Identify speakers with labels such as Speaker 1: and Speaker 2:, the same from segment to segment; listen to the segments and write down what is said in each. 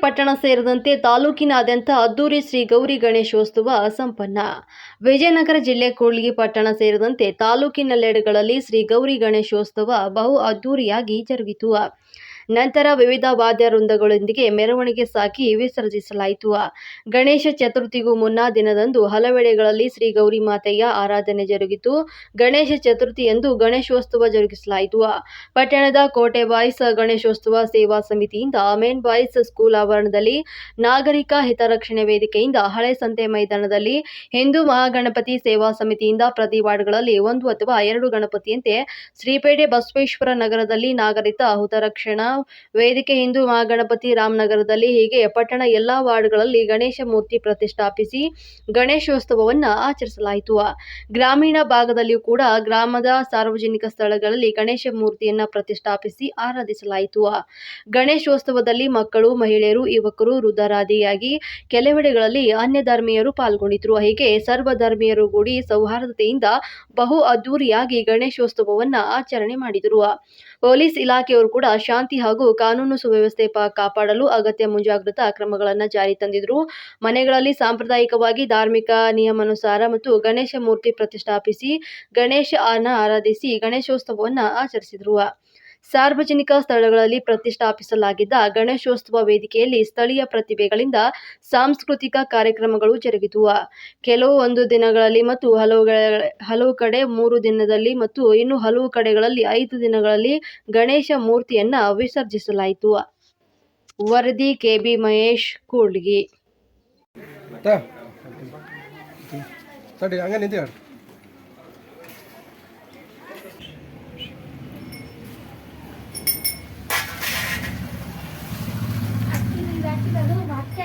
Speaker 1: ಪಟ್ಟಣ ಸೇರಿದಂತೆ ತಾಲೂಕಿನಾದ್ಯಂತ ಅದ್ದೂರಿ ಶ್ರೀ ಗೌರಿ ಗಣೇಶೋತ್ಸವ ಸಂಪನ್ನ. ವಿಜಯನಗರ ಜಿಲ್ಲೆ ಕೂಡ್ಲಿಗಿ ಪಟ್ಟಣ ಸೇರಿದಂತೆ ತಾಲೂಕಿನೆಲ್ಲೆಡೆಗಳಲ್ಲಿ ಶ್ರೀ ಗೌರಿ ಗಣೇಶೋತ್ಸವ ಬಹು ಅದ್ದೂರಿಯಾಗಿ ಜರುಗಿತು. ನಂತರ ವಿವಿಧ ವಾದ್ಯ ವೃಂದಗಳೊಂದಿಗೆ ಮೆರವಣಿಗೆ ಸಾಕಿ ವಿಸರ್ಜಿಸಲಾಯಿತು ಗಣೇಶ ಚತುರ್ಥಿಗೂ ಮುನ್ನ ದಿನದಂದು ಹಲವೆಡೆಗಳಲ್ಲಿ ಶ್ರೀ ಗೌರಿ ಮಾತೆಯ ಆರಾಧನೆ ಜರುಗಿತು. ಗಣೇಶ ಚತುರ್ಥಿಯಂದು ಗಣೇಶೋತ್ಸವ ಜರುಗಿಸಲಾಯಿತು. ಪಟ್ಟಣದ ಕೋಟೆ ಬಾಯ್ಸ್ ಗಣೇಶೋತ್ಸವ ಸೇವಾ ಸಮಿತಿಯಿಂದ ಮೇನ್ ಬಾಯ್ಸ್ ಸ್ಕೂಲ್ ಆವರಣದಲ್ಲಿ ನಾಗರಿಕ ಹಿತರಕ್ಷಣೆ ವೇದಿಕೆಯಿಂದ ಹಳೆ ಸಂತೆ ಮೈದಾನದಲ್ಲಿ ಹಿಂದೂ ಮಹಾಗಣಪತಿ ಸೇವಾ ಸಮಿತಿಯಿಂದ ಪ್ರತಿ ವಾರ್ಡ್ಗಳಲ್ಲಿ ಒಂದು ಅಥವಾ ಎರಡು ಗಣಪತಿಯಂತೆ ಶ್ರೀಪೇಟೆ ಬಸವೇಶ್ವರ ನಗರದಲ್ಲಿ ನಾಗರಿಕ ಹಿತರಕ್ಷಣಾ ವೇದಿಕೆ ಹಿಂದೂ ಮಹಾಗಣಪತಿ ರಾಮನಗರದಲ್ಲಿ ಹೀಗೆ ಪಟ್ಟಣ ಎಲ್ಲಾ ವಾರ್ಡ್ಗಳಲ್ಲಿ ಗಣೇಶ ಮೂರ್ತಿ ಪ್ರತಿಷ್ಠಾಪಿಸಿ ಗಣೇಶೋತ್ಸವವನ್ನು ಆಚರಿಸಲಾಯಿತು. ಗ್ರಾಮೀಣ ಭಾಗದಲ್ಲಿಯೂ ಕೂಡ ಗ್ರಾಮದ ಸಾರ್ವಜನಿಕ ಸ್ಥಳಗಳಲ್ಲಿ ಗಣೇಶ ಮೂರ್ತಿಯನ್ನ ಪ್ರತಿಷ್ಠಾಪಿಸಿ ಆರಾಧಿಸಲಾಯಿತು. ಗಣೇಶೋತ್ಸವದಲ್ಲಿ ಮಕ್ಕಳು, ಮಹಿಳೆಯರು, ಯುವಕರು ವೃದ್ಧರಾದಿಯಾಗಿ ಕೆಲವೆಡೆಗಳಲ್ಲಿ ಅನ್ಯ ಧರ್ಮೀಯರು ಪಾಲ್ಗೊಂಡಿದ್ರು ಹೀಗೆ ಸರ್ವ ಧರ್ಮೀಯರು ಕೂಡಿ ಸೌಹಾರ್ದತೆಯಿಂದ ಬಹು ಅದ್ದೂರಿಯಾಗಿ ಗಣೇಶೋತ್ಸವವನ್ನ ಆಚರಣೆ ಮಾಡಿದರು. ಪೊಲೀಸ್ ಇಲಾಖೆಯವರು ಕೂಡ ಶಾಂತಿ ಹಾಗೂ ಕಾನೂನು ಸುವ್ಯವಸ್ಥೆ ಕಾಪಾಡಲು ಅಗತ್ಯ ಮುಂಜಾಗ್ರತಾ ಕ್ರಮಗಳನ್ನು ಜಾರಿ ತಂದಿದ್ರು. ಮನೆಗಳಲ್ಲಿ ಸಾಂಪ್ರದಾಯಿಕವಾಗಿ ಧಾರ್ಮಿಕ ನಿಯಮಾನುಸಾರ ಮತ್ತು ಗಣೇಶ ಮೂರ್ತಿ ಪ್ರತಿಷ್ಠಾಪಿಸಿ, ಗಣೇಶ ಅನ್ನ ಆರಾಧಿಸಿ ಗಣೇಶೋತ್ಸವವನ್ನು ಆಚರಿಸಿದ್ರು. ಸಾರ್ವಜನಿಕ ಸ್ಥಳಗಳಲ್ಲಿ ಪ್ರತಿಷ್ಠಾಪಿಸಲಾಗಿದ್ದ ಗಣೇಶೋತ್ಸವ ವೇದಿಕೆಯಲ್ಲಿ ಸ್ಥಳೀಯ ಪ್ರತಿಭೆಗಳಿಂದ ಸಾಂಸ್ಕೃತಿಕ ಕಾರ್ಯಕ್ರಮಗಳು ಜರುಗಿತು ಕೆಲವು ಒಂದು ದಿನಗಳಲ್ಲಿ ಮತ್ತು ಹಲವು ಹಲವು ಕಡೆ ಮೂರು ದಿನದಲ್ಲಿ ಮತ್ತು ಇನ್ನು ಹಲವು ಕಡೆಗಳಲ್ಲಿ ಐದು ದಿನಗಳಲ್ಲಿ ಗಣೇಶ ಮೂರ್ತಿಯನ್ನ ವಿಸರ್ಜಿಸಲಾಯಿತು. ವರದಿ ಕೆಬಿ ಮಹೇಶ್ ಕೂಡ್ಲಿಗಿ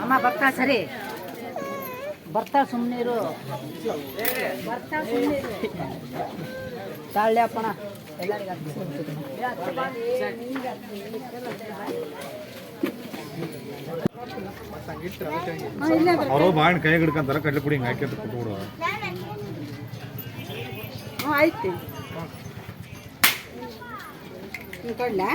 Speaker 2: ಅಮ್ಮ ಬರ್ತಾ ಸರಿ? ಬರ್ತಾ ಸುಮ್ಮನೆ ಇರು. ಬರ್ತಾ ಸುಮ್ಮನೆ ತಾಳ್ಳೆ ಅಪ್ಪಣ.
Speaker 3: ಅವರು ಬಾಣ್ ಕೈ ಹಿಡ್ಕೊಂತಾರ ಕಡ್ಲೆ ಪುಡಿ ಹಿಂಗೆ ಹಾಕಿ ಅಂತ
Speaker 2: ಬಿಡುವ ಆಯ್ತು. ಕೊಡ್ಲಾ?